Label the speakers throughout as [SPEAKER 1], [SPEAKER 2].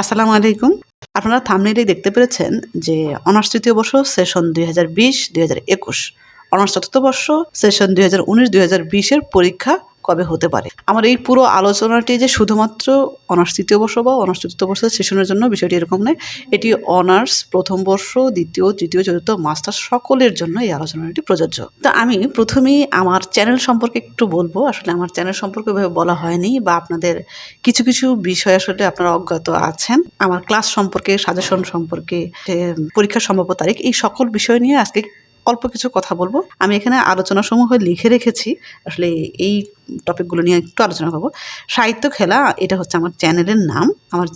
[SPEAKER 1] আসসালামু আলাইকুম। আপনারা থামনেলেই দেখতে পেরেছেন যে অনার্স তৃতীয় বর্ষ সেশন দুই হাজার বিশ, দুই হাজার একুশ। অনার্স চতুর্থ বর্ষ সেশন দুই হাজার উনিশ, দুই হাজার বিশের পরীক্ষা কবে হতে পারে? আমার এই পুরো আলোচনাটি যে শুধুমাত্র অনার্স তৃতীয় বর্ষ বা অনার্স চতুর্থ বর্ষের সেশনের জন্য বিষয়টি এরকম নয়, এটি অনার্স প্রথম বর্ষ, দ্বিতীয়, তৃতীয়, চতুর্থ মাস্টার সকলের জন্য এই আলোচনাটি প্রযোজ্য। তো আমি প্রথমেই আমার চ্যানেল সম্পর্কে একটু বলব। আসলে আমার চ্যানেল সম্পর্কে বলা হয়নি বা আপনাদের কিছু কিছু বিষয় আসলে আপনারা অজ্ঞাত আছেন। আমার ক্লাস সম্পর্কে, সাজেশন সম্পর্কে পরীক্ষার সম্ভাব্য তারিখ, এই সকল বিষয় নিয়ে আজকে অল্প কিছু কথা বলব। আমি এখানে আলোচনা সমূহ লিখে রেখেছি। আসলে এই টপিকগুলো নিয়ে একটু আলোচনা করব। সাহিত্য খেলা, এটা হচ্ছে আমার চ্যানেলের নাম। আমার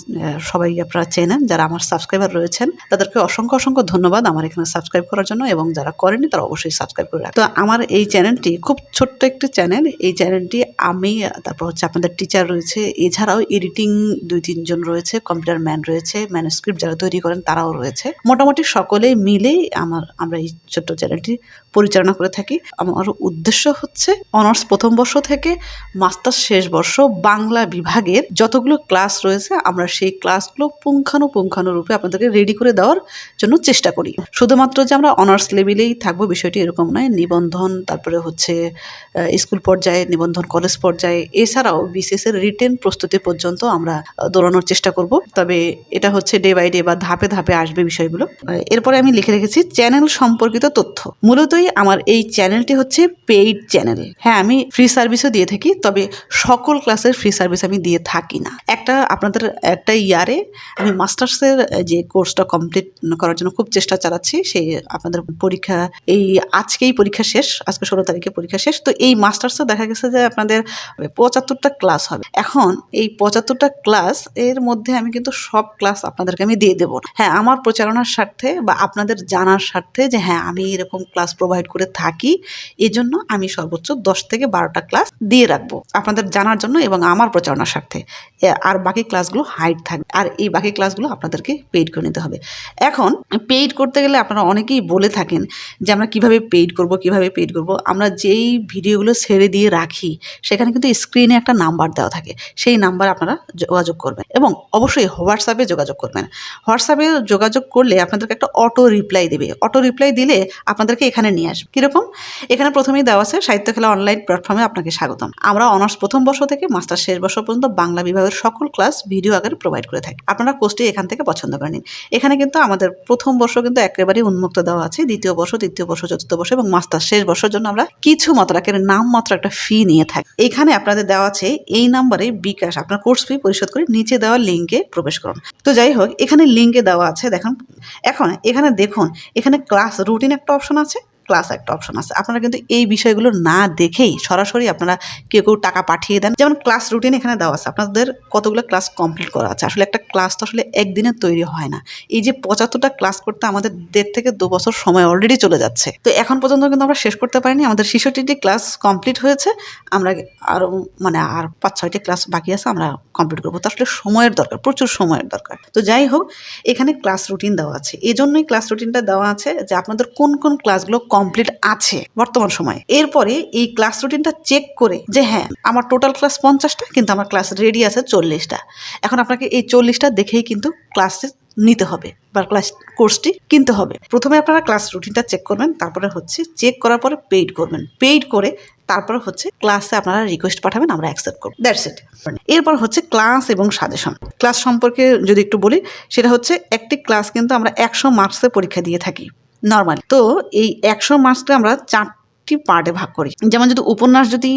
[SPEAKER 1] সবাই আপনারা চেনেন, যারা আমার সাবস্ক্রাইবার রয়েছেন, তাদেরকে অসংখ্য অসংখ্য ধন্যবাদ আমার এখানে সাবস্ক্রাইব করার জন্য এবং যারা করেনি তারা অবশ্যই সাবস্ক্রাইব করে। তো আমার এই চ্যানেলটি খুব ছোট্ট একটি চ্যানেল। এই চ্যানেলটি আমি, তারপর হচ্ছে আপনাদের টিচার রয়েছে, এছাড়াও এডিটিং দুই তিনজন রয়েছে কম্পিউটার ম্যান রয়েছে ম্যানুস্ক্রিপ্ট যারা তৈরি করেন তারাও রয়েছে। মোটামুটি সকলে মিলেই আমার, আমরা এই ছোট্ট চ্যানেলটি পরিচালনা করে থাকি। আমার উদ্দেশ্য হচ্ছে অনার্স প্রথম বর্ষ থেকে মাস্টার শেষ বর্ষ বাংলা বিভাগের যতগুলো ক্লাস রয়েছে, আমরা সেই ক্লাসগুলো পুঙ্খানু রূপে আপনাদেরকে রেডি করে দেওয়ার জন্য চেষ্টা করি। শুধুমাত্র যে আমরা অনার্স লেভেলেই থাকব, বিষয়টি এরকম নয়, নিবন্ধন, তারপরে হচ্ছে স্কুল পর্যায়ে, নিবন্ধন কলেজ পর্যায়ে, এছাড়াও বিসিএস এর রিটেন প্রস্তুতি পর্যন্ত আমরা দৌড়ানোর চেষ্টা করব। তবে এটা হচ্ছে ডে বাই ডে বা ধাপে ধাপে আসবে বিষয়গুলো। এরপরে আমি লিখে রেখেছি চ্যানেল সম্পর্কিত তথ্য। মূলতই আমার এই চ্যানেলটি হচ্ছে পেইড চ্যানেল হ্যাঁ আমি ফ্রি সার্ভিসও দিয়ে থাকি, তবে সকল ক্লাসের ফ্রি সার্ভিস আমি দিয়ে থাকি না। একটা আপনাদের একটা ইয়ারে আমি মাস্টার্সের যে কোর্সটা কমপ্লিট করার জন্য খুব চেষ্টা চালাচ্ছি সেই আপনাদের পরীক্ষা, এই আজকেই পরীক্ষা শেষ, আজকে ষোলো তারিখে পরীক্ষা শেষ। তো এই মাস্টার্সে দেখা গেছে যে আপনাদের পঁচাত্তরটা ক্লাস হবে। এখন এই পঁচাত্তরটা ক্লাস এর মধ্যে আমি কিন্তু সব ক্লাস আপনাদেরকে আমি দিয়ে দেবো হ্যাঁ আমার প্রচারণার স্বার্থে বা আপনাদের জানার স্বার্থে যে হ্যাঁ আমি এরকম ক্লাস প্রোভাইড করে থাকি, এজন্য আমি সর্বোচ্চ দশ থেকে বারোটা ক্লাস দিয়ে রাখব আপনাদের জানার জন্য এবং আমার প্রচারণার স্বার্থে। আর বাকি ক্লাসগুলো হাইড থাকবে। আর এই বাকি ক্লাসগুলো আপনাদেরকে পেইড করে নিতে হবে। এখন পেইড করতে গেলে আপনারা অনেকেই বলে থাকেন যে আমরা কীভাবে পেইড করব, কীভাবে পেইড করব। আমরা যেই ভিডিওগুলো ছেড়ে দিয়ে রাখি, সেখানে কিন্তু স্ক্রিনে একটা নাম্বার দেওয়া থাকে। সেই নাম্বার আপনারা যোগাযোগ করবেন এবং অবশ্যই হোয়াটসঅ্যাপে যোগাযোগ করবেন। হোয়াটসঅ্যাপে যোগাযোগ করলে আপনাদেরকে একটা অটো রিপ্লাই দেবে। অটো রিপ্লাই দিলে আপনাদেরকে এখানে নিয়ে আসবে। কীরকম? এখানে প্রথমেই দেওয়া আছে সাহিত্য খেলা অনলাইন প্ল্যাটফর্মে আপনাকে স্বাগতম। আমরা অনার্স প্রথম বর্ষ থেকে মাস্টার শেষ বর্ষ পর্যন্ত বাংলা বিভাগের সকল ক্লাস ভিডিও আকারে প্রোভাইড করে থাকি। আপনারা কোর্সটি এখান থেকে পছন্দ করে নিন। এখানে কিন্তু আমাদের প্রথম বর্ষ কিন্তু একেবারেই উন্মুক্ত দেওয়া আছে। দ্বিতীয় বর্ষ, তৃতীয় বর্ষ, চতুর্থ বর্ষ এবং মাস্টার শেষ বর্ষের জন্য আমরা কিছু মাত্রাকের নাম মাত্র একটা ফি নিয়ে থাকি। এখানে আপনাদের দেওয়া আছে এই নাম্বারে বিকাশ। আপনার কোর্স ফি পরিশোধ করে নিচে দেওয়া লিঙ্কে প্রবেশ করুন। তো যাই হোক, এখানে লিঙ্কে দেওয়া আছে। দেখুন, এখন এখানে দেখুন, এখানে ক্লাস রুটিন একটা অপশন আছে। ক্লাস একটা অপশন আছে। আপনারা কিন্তু এই বিষয়গুলো না দেখেই সরাসরি আপনারা কেউ কেউ টাকা পাঠিয়ে দেন। যেমন ক্লাস রুটিন এখানে দেওয়া আছে। আপনাদের কতগুলো ক্লাস কমপ্লিট করা আছে? আসলে একটা ক্লাস তো আসলে একদিনে তৈরি হয় না। এই যে পঁচাত্তরটা ক্লাস করতে আমাদের দেড় থেকে দু বছর সময় অলরেডি চলে যাচ্ছে। তো এখন পর্যন্ত কিন্তু আমরা শেষ করতে পারিনি। আমাদের শিশুটিটি ক্লাস কমপ্লিট হয়েছে। আমরা আরও মানে আর পাঁচ, ছয়টি ক্লাস বাকি আছে, আমরা কমপ্লিট করব। তো আসলে সময়ের দরকার, প্রচুর সময়ের দরকার। তো যাই হোক, এখানে ক্লাস রুটিন দেওয়া আছে। এই জন্যই ক্লাস রুটিনটা দেওয়া আছে যে আপনাদের কোন কোন ক্লাসগুলো কমপ্লিট আছে বর্তমান সময়ে। এরপরে এই ক্লাস রুটিনটা চেক করে যে হ্যাঁ আমার টোটাল ক্লাস পঞ্চাশটা, কিন্তু আমার ক্লাস রেডি আছে চল্লিশটা। এখন আপনাকে এই চল্লিশটা দেখেই কিন্তু ক্লাসে নিতে হবে বা ক্লাস কোর্সটি কিনতে হবে। প্রথমে আপনারা ক্লাস রুটিনটা চেক করবেন, তারপরে হচ্ছে চেক করার পরে পেইড করবেন। পেইড করে তারপর হচ্ছে ক্লাসে আপনারা রিকোয়েস্ট পাঠাবেন, আমরা অ্যাকসেপ্ট করব। দ্যাটস ইট এরপর হচ্ছে ক্লাস এবং সাজেশন ক্লাস সম্পর্কে যদি একটু বলি, সেটা হচ্ছে একটি ক্লাস কিন্তু আমরা একশো মার্কসে পরীক্ষা দিয়ে থাকি। নর্মাল তো এই একশো মার্কসকে আমরা চারটি পার্টে ভাগ করি। যেমন যদি উপন্যাস যদি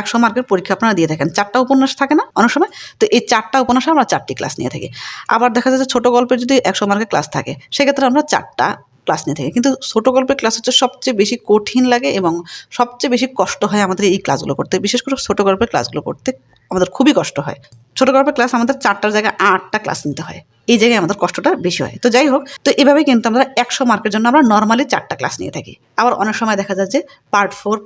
[SPEAKER 1] একশো মার্কের পরীক্ষা আপনারা দিয়ে থাকেন, চারটা উপন্যাস থাকে না অনেক সময়? তো এই চারটা উপন্যাসে আমরা চারটি ক্লাস নিয়ে থাকি। আবার দেখা যাচ্ছে ছোটো গল্পের যদি একশো মার্কের ক্লাস থাকে, সেক্ষেত্রে আমরা চারটা ক্লাস নিয়ে থাকি। কিন্তু ছোটো গল্পের ক্লাস হচ্ছে সবচেয়ে বেশি কঠিন লাগে এবং সবচেয়ে বেশি কষ্ট হয় আমাদের এই ক্লাসগুলো করতে, বিশেষ করে ছোটো গল্পের ক্লাসগুলো করতে। আমাদের খুবই কষ্ট হয়। ছোটো গল্পের ক্লাস আমাদের চারটার জায়গায় আটটা ক্লাস নিতে হয়। এই জায়গায় আমাদের কষ্টটা বেশি হয়। তো যাই হোক, তো এভাবে কিন্তু আমরা একশো মার্কের জন্য আমরা নর্মালি চারটা ক্লাস নিয়ে থাকি। আবার অনেক সময় দেখা যায় যে part four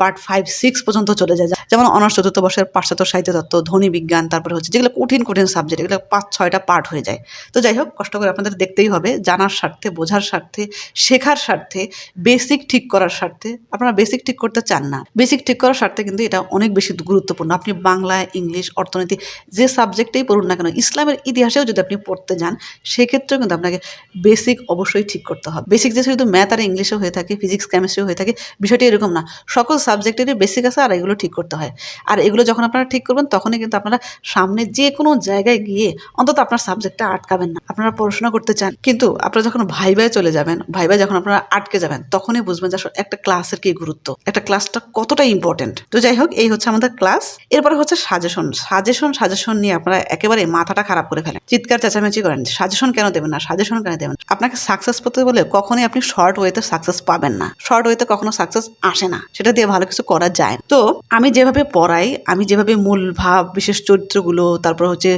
[SPEAKER 1] part five six পর্যন্ত চলে যায়। যেমন অনার্স চতুর্থ বর্ষের পাশ্চাত্য সাহিত্য তত্ত্ব, ধ্বনি বিজ্ঞান, তারপরে হচ্ছে যেগুলো কঠিন কঠিন সাবজেক্ট এগুলো পাঁচ, ছয়টা পার্ট হয়ে যায়। তো যাই হোক, কষ্ট করে আপনাদের দেখতেই হবে, জানার স্বার্থে, বোঝার স্বার্থে, শেখার স্বার্থে বেসিক ঠিক করার স্বার্থে আপনারা বেসিক ঠিক করতে চান না। বেসিক ঠিক করার স্বার্থে কিন্তু এটা অনেক বেশি গুরুত্বপূর্ণ। আপনি বাংলা, ইংলিশ, অর্থনীতি যে সাবজেক্টেই পড়ুন না কেন, ইসলামের ইতিহাসেও যদি আপনি পড়তে যান, সেক্ষেত্রেও কিন্তু আপনাকে বেসিক অবশ্যই ঠিক করতে হবে। বেসিক যে শুধু ম্যাথ আর ইংলিশও হয়ে থাকে ফিজিক্স কেমিস্ট্রি হয়ে থাকে, বিষয়টি এরকম না। সকল সাবজেক্টেরই বেসিক আছে আর এগুলো ঠিক করতে হয়। আর এগুলো যখন আপনারা ঠিক করবেন, তখনই কিন্তু আপনারা সামনে যে কোনো জায়গায় গিয়ে অন্তত আপনার সাবজেক্টটা আটকাবেন না। আপনারা পড়াশোনা করতে চান, কিন্তু আপনারা যখন ভাইবায় চলে যাবেন, ভাইবায় যখন আপনারা আটকে যাবেন, তখনই বুঝবেন যে একটা ক্লাসের কি গুরুত্ব, একটা ক্লাসটা কতটা ইম্পর্টেন্ট তো যাই হোক, এই হচ্ছে আমাদের ক্লাস এরপরে হচ্ছে সাজেশন সাজেশন সাজেশন নিয়ে আপনারা একেবারে মাথাটা খারাপ করে ফেলেন। চিৎকার, চেঁচামেচি করেন। সাজেশন কেন দেবেন না? সাজেশন কেন দেবেন আপনাকে সাকসেস পেতে বলে কখনোই আপনি শর্ট ওয়েতে সাকসেস পাবেন না। শর্ট ওয়েতে কখনো সাকসেস আসে না। সেটা দিয়ে ভালো কিছু করা যায় তো আমি যেভাবে পড়াই, আমি যেভাবে মূল ভাব, বিশেষ চরিত্রগুলো, তারপর হচ্ছে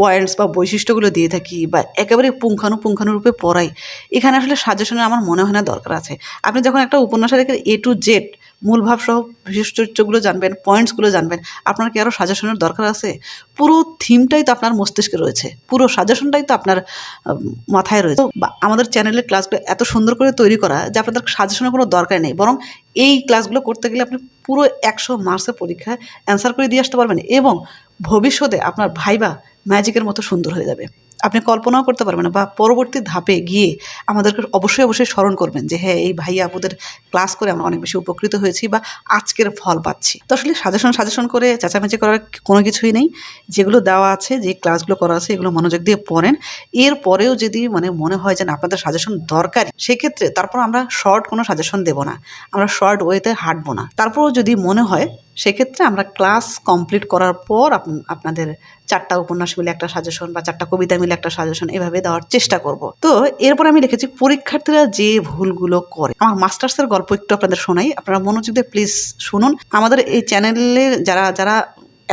[SPEAKER 1] পয়েন্টস বা বৈশিষ্ট্যগুলো দিয়ে থাকি বা একেবারে পুঙ্খানুপুঙ্খানুরূপে পড়াই, এখানে আসলে সাজেশনের আমার মনে হয় না দরকার আছে। আপনি যখন একটা উপন্যাসে উপন্যাসের এ টু জেড মূল ভাব সহ বিশেষ চরিত্রগুলো জানবেন পয়েন্টসগুলো জানবেন, আপনার কি আরও সাজেশনের দরকার আছে? পুরো থিমটাই তো আপনার মস্তিষ্কে রয়েছে, পুরো সাজেশনটাই তো আপনার মাথায় রয়েছে। আমাদের চ্যানেলের ক্লাসগুলো এত সুন্দর করে তৈরি করা যে আপনাদের সাজেশনের কোনো দরকার নেই, বরং এই ক্লাসগুলো করতে গেলে আপনি পুরো একশো মার্কসের পরীক্ষায় অ্যান্সার করে দিয়ে আসতে পারবেন এবং ভবিষ্যতে আপনার ভাইবা ম্যাজিকের মতো সুন্দর হয়ে যাবে। আপনি কল্পনাও করতে পারবেন না বা পরবর্তী ধাপে গিয়ে আমাদেরকে অবশ্যই অবশ্যই স্মরণ করবেন যে হ্যাঁ এই ভাইয়া আপুদের ক্লাস করে আমরা অনেক বেশি উপকৃত হয়েছি বা আজকের ফল পাচ্ছি। তো আসলে সাজেশন সাজেশন করে চেঁচামেচি করার কোনো কিছুই নেই। যেগুলো দেওয়া আছে, যে ক্লাসগুলো করা আছে, এগুলো মনোযোগ দিয়ে পড়েন। এরপরেও যদি মানে মনে হয় যে আপনাদের সাজেশন দরকার, সেক্ষেত্রে তারপর আমরা শর্ট কোনো সাজেশন দেব না। আমরা শর্ট ওয়েতে হাঁটবো না। তারপরও যদি মনে হয় সেক্ষেত্রে আমরা ক্লাস কমপ্লিট করার পর আপনাদের চারটা উপন্যাস মিলে একটা সাজেশন বা চারটা কবিতা মিলে একটা সাজেশন এভাবে দেওয়ার চেষ্টা করব। তো এরপর আমি লিখেছি, পরীক্ষার্থীরা যে ভুলগুলো করে। আমার মাস্টার্সের গল্প একটু আপনাদের শোনাই। আপনারা মনোযোগ দিয়ে প্লিজ শুনুন। আমাদের এই চ্যানেলে যারা যারা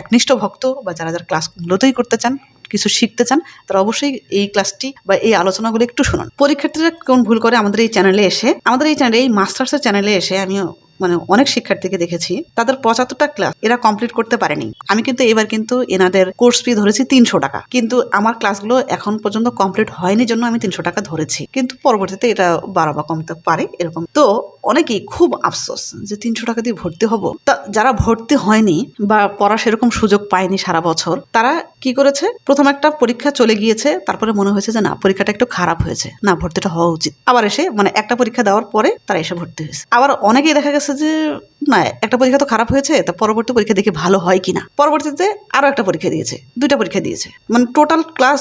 [SPEAKER 1] একনিষ্ঠ ভক্ত বা যারা যারা ক্লাসগুলোতেই করতে চান, কিছু শিখতে চান, তারা অবশ্যই এই ক্লাসটি বা এই আলোচনাগুলো একটু শুনুন। পরীক্ষার্থীরা কোন ভুল করে আমাদের এই চ্যানেলে এসে, আমাদের এই চ্যানেলে এই মাস্টার্সের চ্যানেলে এসে আমি মানে অনেক শিক্ষার্থীকে দেখেছি, তাদের পঁচাত্তরটা ক্লাস এরা কমপ্লিট করতে পারেনি। আমি কিন্তু এবার কিন্তু এনাদের কোর্স ফি ধরেছি তিনশো টাকা। কিন্তু আমার ক্লাসগুলো এখন পর্যন্ত কমপ্লিট হয়নি জন্য আমি তিনশো টাকা ধরেছি। কিন্তু পরবর্তীতে এটা বাড়া বা কমতে পারে এরকম। তো অনেকেই খুব আফসোস যে তিনশো টাকা দিয়ে ভর্তি হব। তা যারা ভর্তি হয়নি বা পড়া সেরকম সুযোগ পায়নি সারা বছর, তারা কি করেছে? প্রথম একটা পরীক্ষা চলে গিয়েছে, তারপরে মনে হয়েছে যে না, পরীক্ষাটা একটু খারাপ হয়েছে। না, ভর্তিটা হওয়া উচিত। আবার এসে মানে একটা পরীক্ষা দেওয়ার পরে তারা এসে ভর্তি হয়েছে। আবার অনেকেই দেখা গেছে যে, না, একটা পরীক্ষা তো খারাপ হয়েছে, তা পরবর্তী পরীক্ষা দেখে ভালো হয় কি না পরবর্তীতে আরও একটা পরীক্ষা দিয়েছে, দুইটা পরীক্ষা দিয়েছে। মানে টোটাল ক্লাস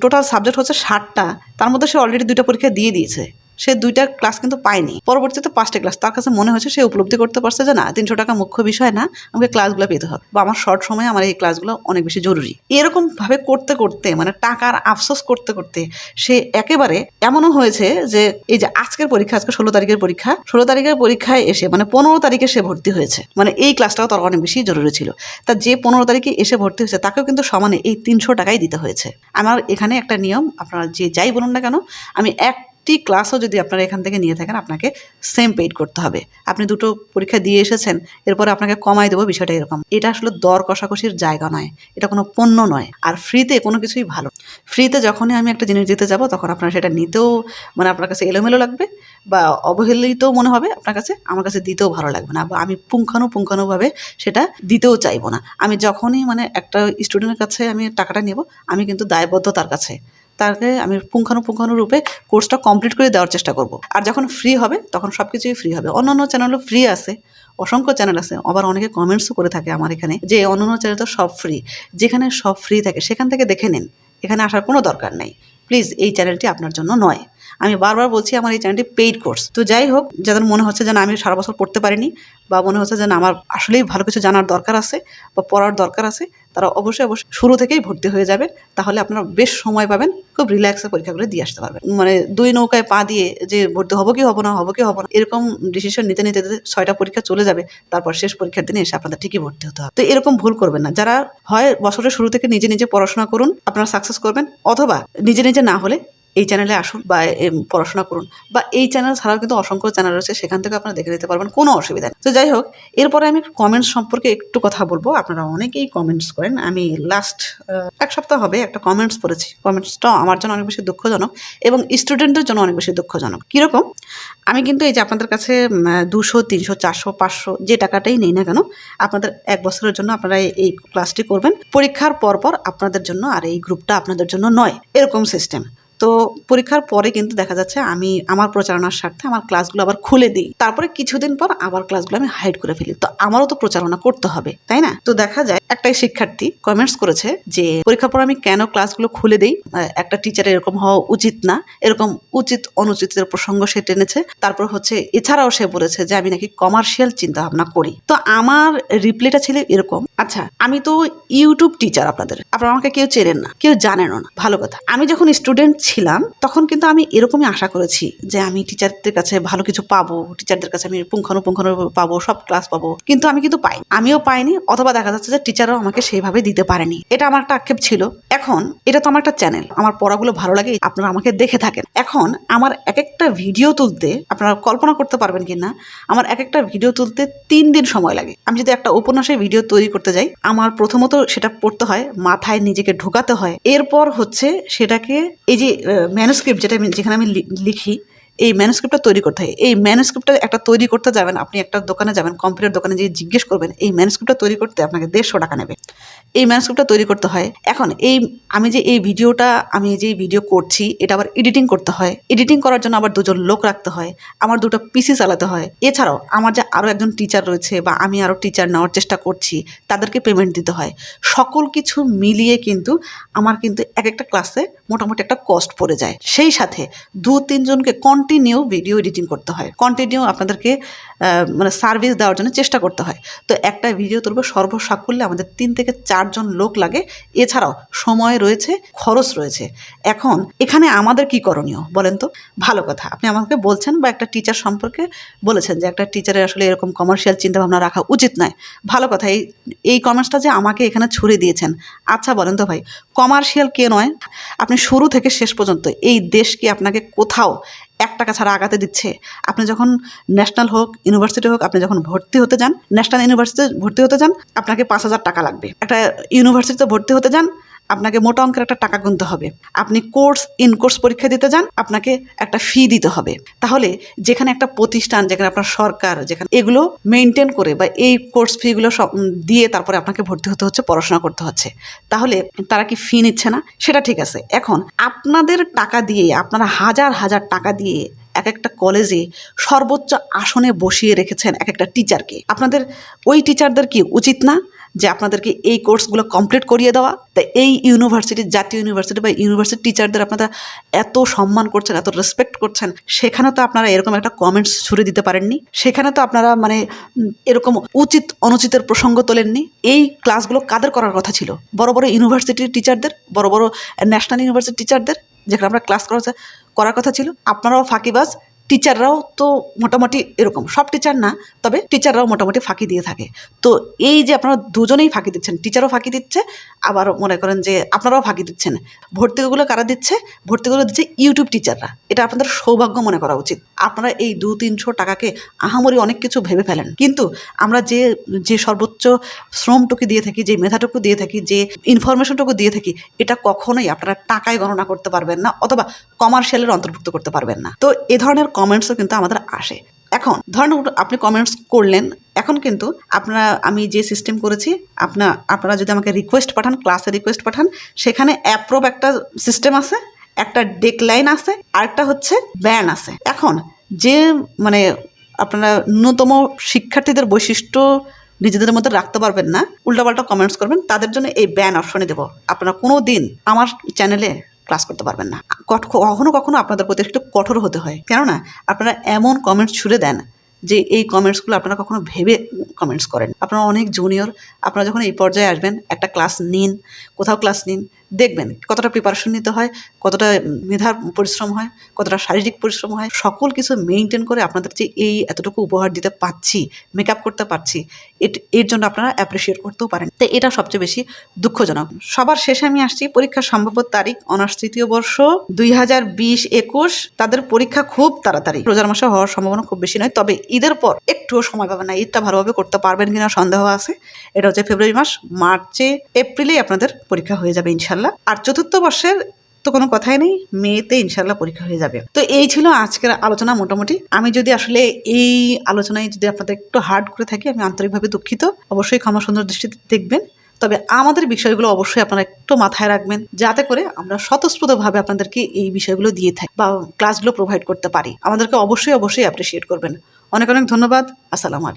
[SPEAKER 1] টোটাল সাবজেক্ট হচ্ছে ষাটটা, তার মধ্যে সে অলরেডি দুইটা পরীক্ষা দিয়ে দিয়েছে। সে দুইটা ক্লাস কিন্তু পায়নি। পরবর্তীতে পাঁচটা ক্লাস তার কাছে মনে হয়েছে সে উপলব্ধি করতে পারছে যে, না, তিনশো টাকা মুখ্য বিষয় না, আমাকে ক্লাসগুলো পেতে হবে। বা আমার শর্ট সময়ে আমার এই ক্লাসগুলো অনেক বেশি জরুরি। এরকম ভাবে করতে করতে মানে টাকার আফসোস করতে করতে, সে একেবারে এমনও হয়েছে যে, এই যে আজকের পরীক্ষা, আজকে ষোলো তারিখের পরীক্ষা, ষোলো তারিখের পরীক্ষায় এসে মানে পনেরো তারিখে সে ভর্তি হয়েছে। মানে এই ক্লাসটাও তার অনেক বেশি জরুরি ছিল। তা যে পনেরো তারিখে এসে ভর্তি হয়েছে, তাকেও কিন্তু সমানে এই তিনশো টাকাই দিতে হয়েছে। আমার এখানে একটা নিয়ম, আপনারা যে যাই বলুন না কেন, আমি একটি ক্লাসও যদি আপনারা এখান থেকে নিয়ে থাকেন, আপনাকে সেম পেইড করতে হবে। আপনি দুটো পরীক্ষা দিয়ে এসেছেন, এরপরে আপনাকে কমাই দেবো বিষয়টা এরকম। এটা আসলে দর কষাকষির জায়গা নয়, এটা কোনো পণ্য নয়। আর ফ্রিতে কোনো কিছুই ভালো ফ্রিতে যখনই আমি একটা জিনিস দিতে যাব, তখন আপনার সেটা নিতেও মানে আপনার কাছে এলোমেলো লাগবে বা অবহেলিতও মনে হবে, আপনার কাছে, আমার কাছে দিতেও ভালো লাগবে না। বা আমি পুঙ্খানু পুঙ্খানুভাবে সেটা দিতেও চাইব না। আমি যখনই মানে একটা স্টুডেন্টের কাছে আমি টাকাটা নেব, আমি কিন্তু দায়বদ্ধ তার কাছে তাকে আমি পুঙ্খানুপুঙ্খানু রূপে কোর্সটা কমপ্লিট করে দেওয়ার চেষ্টা করব। আর যখন ফ্রি হবে, তখন সব কিছুই ফ্রি হবে। অন্যান্য চ্যানেলও ফ্রি আছে, অসংখ্য চ্যানেল আছে, আবার অনেকে কমেন্টসও করে থাকে আমার এখানে যে অন্যান্য চ্যানেল তো সব ফ্রি যেখানে সব ফ্রি থাকে, সেখান থেকে দেখে নিন। এখানে আসার কোনো দরকার নেই। প্লিজ এই চ্যানেলটি আপনার জন্য নয়। আমি বারবার বলছি আমার এই চ্যানেলটি পেইড কোর্স তো যাই হোক, যাদের মনে হচ্ছে যেন আমি সারা বছর পড়তে পারিনি বা মনে হচ্ছে যেন আমার আসলেই ভালো কিছু জানার দরকার আছে বা পড়ার দরকার আছে, তারা অবশ্যই অবশ্যই শুরু থেকেই ভর্তি হয়ে যাবেন। তাহলে আপনারা বেশ সময় পাবেন, খুব রিল্যাক্সে পরীক্ষাগুলো দিয়ে আসতে পারবেন। মানে দুই নৌকায় পা দিয়ে যে ভর্তি হব কি হব না, হব কি হব না, এরকম ডিসিশন নিতে নিতে ছয়টা পরীক্ষা চলে যাবে, তারপর শেষ পরীক্ষার দিনে এসে আপনাদের ঠিকই ভর্তি হতে হবে। তো এরকম ভুল করবেন না। যারা হয় বছরের শুরু থেকে নিজে নিজে পড়াশোনা করুন, আপনারা সাকসেস করবেন, অথবা নিজে নিজে না হলে এই চ্যানেলে আসুন বা পড়াশোনা করুন। বা এই চ্যানেল ছাড়াও কিন্তু অসংখ্য চ্যানেল রয়েছে সেখান থেকে আপনারা দেখে নিতে পারবেন, কোনো অসুবিধা নেই। তো যাই হোক, এরপরে আমি কমেন্টস সম্পর্কে একটু কথা বলব। আপনারা অনেকেই কমেন্টস করেন। আমি লাস্ট এক সপ্তাহ হবে একটা কমেন্টস পড়েছি। কমেন্টসটা আমার জন্য অনেক বেশি দুঃখজনক এবং স্টুডেন্টের জন্য অনেক বেশি দুঃখজনক। কীরকম? আমি কিন্তু এই যে আপনাদের কাছে দুশো, তিনশো, চারশো, পাঁচশো যে টাকাটাই নেই না কেন, আপনাদের এক বছরের জন্য আপনারা এই- ক্লাসটি করবেন। পরীক্ষার পর পর আপনাদের জন্য আর এই গ্রুপটা আপনাদের জন্য নয়। এরকম সিস্টেম তো পরীক্ষার পরে কিন্তু দেখা যাচ্ছে আমি আমার প্রচারণার স্বার্থে আমার ক্লাসগুলো আবার খুলে দিই। তারপরে কিছুদিন পর আবার ক্লাসগুলো আমি হাইড করে ফেলি। তো আমারও তো প্রচারণা করতে হবে, তাই না? তো দেখা যায় একটাই শিক্ষার্থী কমেন্টস করেছে যে, পরীক্ষার পর আমি কেন ক্লাসগুলো খুলে দিই? একটা টিচার এরকম হওয়া উচিত না। এরকম উচিত, অনুচিতের প্রসঙ্গ সে টেনেছে। তারপর হচ্ছে, এছাড়াও সে বলেছে যে, আমি নাকি কমার্শিয়াল চিন্তা ভাবনা করি। তো আমার রিপ্লাইটা ছিল এরকম আচ্ছা আমি তো ইউটিউব টিচার আপনাদের। আপনারা আমাকে কেউ চেনেন না, কেউ জানেনও না। ভালো কথা। আমি যখন স্টুডেন্ট ছিলাম, তখন কিন্তু আমি এরকমই আশা করেছি যে আমি টিচারদের কাছে ভালো কিছু পাবো টিচারদের কাছে আমি পুঙ্খানুপুঙ্খানু পাবো, সব ক্লাস পাবো। কিন্তু আমি কিন্তু পাইনি। আমিও পাইনি, অথবা দেখা যাচ্ছে যে টিচারও আমাকে সেইভাবে দিতে পারেনি। এটা আমার একটা আক্ষেপ ছিল। এখন এটা তো আমার একটা চ্যানেল আমার পড়াগুলো ভালো লাগে, আপনারা আমাকে দেখে থাকেন। এখন আমার এক একটা ভিডিও তুলতে আপনারা কল্পনা করতে পারবেন কি না আমার এক একটা ভিডিও তুলতে তিন দিন সময় লাগে। আমি যদি একটা উপন্যাসের ভিডিও তৈরি করতে যাই, আমার প্রথমত সেটা পড়তে হয়, মাথায় নিজেকে ঢোকাতে হয়। এরপর হচ্ছে সেটাকে এই যে ম্যানুস্ক্রিপ্ট যেটা আমি যেখানে আমি লি- লিখি এই ম্যানুস্ক্রিপ্টটা তৈরি করতে হয়। এই ম্যানুস্ক্রিপ্টটা একটা তৈরি করতে যাবেন, আপনি একটা দোকানে যাবেন কম্পিউটার দোকানে গিয়ে জিজ্ঞেস করবেন, এই ম্যানুস্ক্রিপ্টটা তৈরি করতে আপনাকে দেড়শো টাকা নেবে। এই ম্যানুস্ক্রিপ্টটা তৈরি করতে হয়। এখন এই, আমি যে এই ভিডিওটা, আমি যে ভিডিও করছি, এটা আবার এডিটিং করতে হয়। এডিটিং করার জন্য আবার দুজন লোক রাখতে হয়। আমার দুটো পিসি চালাতে হয়। এছাড়াও আমার যে আরও একজন টিচার রয়েছে বা আমি আরও টিচার নেওয়ার চেষ্টা করছি, তাদেরকে পেমেন্ট দিতে হয়। সকল কিছু মিলিয়ে কিন্তু আমার কিন্তু এক একটা ক্লাসে মোটামুটি একটা কস্ট পড়ে যায়। সেই সাথে দু তিনজনকে কন্টিনিউ ভিডিও এডিটিং করতে হয়। কন্টিনিউ আপনাদেরকে মানে সার্ভিস দেওয়ার জন্য চেষ্টা করতে হয়। তো একটা ভিডিও তুলবো, সর্বসাকুল্যে আমাদের তিন থেকে চারজন লোক লাগে। এছাড়াও সময় রয়েছে, খরচ রয়েছে। এখন এখানে আমাদের কি করণীয় বলেন তো? ভালো কথা, আপনি আমাকে বলছেন বা একটা টিচার সম্পর্কে বলেছেন যে একটা টিচারের আসলে এরকম কমার্শিয়াল চিন্তাভাবনা রাখা উচিত নয়। ভালো কথা, এই এই কমেন্টসটা যে আমাকে এখানে ছুড়ে দিয়েছেন। আচ্ছা বলেন তো ভাই কমার্শিয়াল কে নয়? আপনি শুরু থেকে শেষ পর্যন্ত এই দেশ কি আপনাকে কোথাও এক টাকা ছাড়া আগাতে দিচ্ছে। আপনি যখন ন্যাশনাল হোক, ইউনিভার্সিটি হোক, আপনি যখন ভর্তি হতে যান, ন্যাশনাল ইউনিভার্সিটিতে ভর্তি হতে যান, আপনাকে পাঁচ হাজার টাকা লাগবে। একটা ইউনিভার্সিটিতে ভর্তি হতে যান আপনাকে মোটা অঙ্কের একটা টাকা গুনতে হবে। আপনি কোর্স, ইন কোর্স পরীক্ষা দিতে যান, আপনাকে একটা ফি দিতে হবে। তাহলে যেখানে একটা প্রতিষ্ঠান, যেখানে আপনার সরকার, যেখানে এগুলো মেনটেন করে বা এই কোর্স ফিগুলো সব দিয়ে তারপরে আপনাকে ভর্তি হতে হচ্ছে, পড়াশোনা করতে হচ্ছে, তাহলে তারা কি ফি নিচ্ছে না? সেটা ঠিক আছে। এখন আপনাদের টাকা দিয়ে, আপনারা হাজার হাজার টাকা দিয়ে এক একটা কলেজে সর্বোচ্চ আসনে বসিয়ে রেখেছেন এক একটা টিচারকে আপনাদের, ওই টিচারদের কি উচিত না যে আপনাদেরকে এই কোর্সগুলো কমপ্লিট করিয়ে দেওয়া। তাই এই ইউনিভার্সিটি জাতীয় ইউনিভার্সিটি বা ইউনিভার্সিটি টিচারদের আপনারা এত সম্মান করছেন, এত রেসপেক্ট করছেন সেখানে তো আপনারা এরকম একটা কমেন্টস ছুড়ে দিতে পারেননি। সেখানে তো আপনারা মানে এরকম উচিত অনুচিতের প্রসঙ্গ তোলেননি। এই ক্লাসগুলো কাদের করার কথা ছিল? বড় বড় ইউনিভার্সিটির টিচারদের বড় বড় ন্যাশনাল ইউনিভার্সিটি টিচারদের যেখানে আমরা ক্লাস করা করার কথা ছিল। আপনারাও ফাঁকিবাজ। টিচাররাও তো মোটামুটি এরকম। সব টিচার না, তবে টিচাররাও মোটামুটি ফাঁকি দিয়ে থাকে। তো এই যে আপনারা দুজনেই ফাঁকি দিচ্ছেন, টিচারও ফাঁকি দিচ্ছে আবার মনে করেন যে আপনারাও ফাঁকি দিচ্ছেন। ভর্তিগুলো কারা দিচ্ছে? ভর্তিগুলো দিচ্ছে ইউটিউব টিচাররা। এটা আপনাদের সৌভাগ্য মনে করা উচিত। আপনারা এই দু তিনশো টাকাকে আহামরি অনেক কিছু ভেবে ফেলেন। কিন্তু আমরা যে যে সর্বোচ্চ শ্রমটুকু দিয়ে থাকি, যে মেধাটুকু দিয়ে থাকি, যে ইনফরমেশনটুকু দিয়ে থাকি, এটা কখনোই আপনারা টাকায় গণনা করতে পারবেন না অথবা কমার্শিয়ালের অন্তর্ভুক্ত করতে পারবেন না। তো এ ধরনের কমেন্টসও কিন্তু আমাদের আসে। এখন, ধরেন আপনি কমেন্টস করলেন, এখন কিন্তু আপনারা, আমি যে সিস্টেম করেছি, আপনা, আপনারা যদি আমাকে রিকোয়েস্ট পাঠান ক্লাসে রিকোয়েস্ট পাঠান, সেখানে অ্যাপ্রোভ একটা সিস্টেম আছে, একটা ডেকলাইন আছে, আরেকটা হচ্ছে ব্যান আছে। এখন যে মানে আপনারা ন্যূনতম শিক্ষার্থীদের বৈশিষ্ট্য নিজেদের মধ্যে রাখতে পারবেন না, উল্টাপাল্টা কমেন্টস করবেন, তাদের জন্য এই ব্যান অপশনে দেবো। আপনারা কোনো দিন আমার চ্যানেলে ক্লাস করতে পারবেন না। কখনো কখনো আপনাদের প্রতি একটু কঠোর হতে হয়। কেননা, আপনারা এমন কমেন্ট ছুড়ে দেন যে এই কমেন্টসগুলো আপনারা কখনো ভেবে কমেন্টস করেন। আপনারা অনেক জুনিয়র আপনারা যখন এই পর্যায়ে আসবেন, একটা ক্লাস নিন, কোথাও ক্লাস নিন, দেখবেন কতটা প্রিপারেশন নিতে হয়, কতটা মেধার পরিশ্রম হয়, কতটা শারীরিক পরিশ্রম হয়, সকল কিছু মেনটেন করে আপনাদের যে এই এতটুকু উপহার দিতে পারছি মেকআপ করতে পারছি এর জন্য আপনারা অ্যাপ্রিসিয়েট করতেও পারেন। তো এটা সবচেয়ে বেশি দুঃখজনক। সবার শেষে আমি আসছি পরীক্ষার সম্ভাব্য তারিখ, অনার্স তৃতীয় বর্ষ, দুই হাজার বিশ একুশ। তাদের পরীক্ষা খুব তাড়াতাড়ি। রোজার মাসে হওয়ার সম্ভাবনা খুব বেশি নয়, তবে ঈদের পর একটুও সময় পাবেন না। ঈদটা ভালোভাবে করতে পারবেন কিনা সন্দেহ আছে। এটা হচ্ছে ফেব্রুয়ারি মাস, মার্চে, এপ্রিলেই আপনাদের পরীক্ষা হয়ে যাবে ইনশাল্লাহ। আর চতুর্থ বর্ষের তো কোনো কথাই নেই। মেয়েতে ইনশাল্লাহ পরীক্ষা হয়ে যাবে। তো এই ছিল আজকের আলোচনা মোটামুটি। আমি যদি আসলে এই আলোচনায় যদি আপনাদের একটু হার্ড করে থাকি, আমি আন্তরিকভাবে দুঃখিত। অবশ্যই ক্ষমা সুন্দর দৃষ্টিতে দেখবেন। তবে আমাদের বিষয়গুলো অবশ্যই আপনারা একটু মাথায় রাখবেন, যাতে করে আমরা স্বতঃস্ফূর্তভাবে আপনাদেরকে এই বিষয়গুলো দিয়ে থাকি বা ক্লাসগুলো প্রোভাইড করতে পারি। আমাদেরকে অবশ্যই অবশ্যই অ্যাপ্রিসিয়েট করবেন। অনেক অনেক ধন্যবাদ। আসসালামু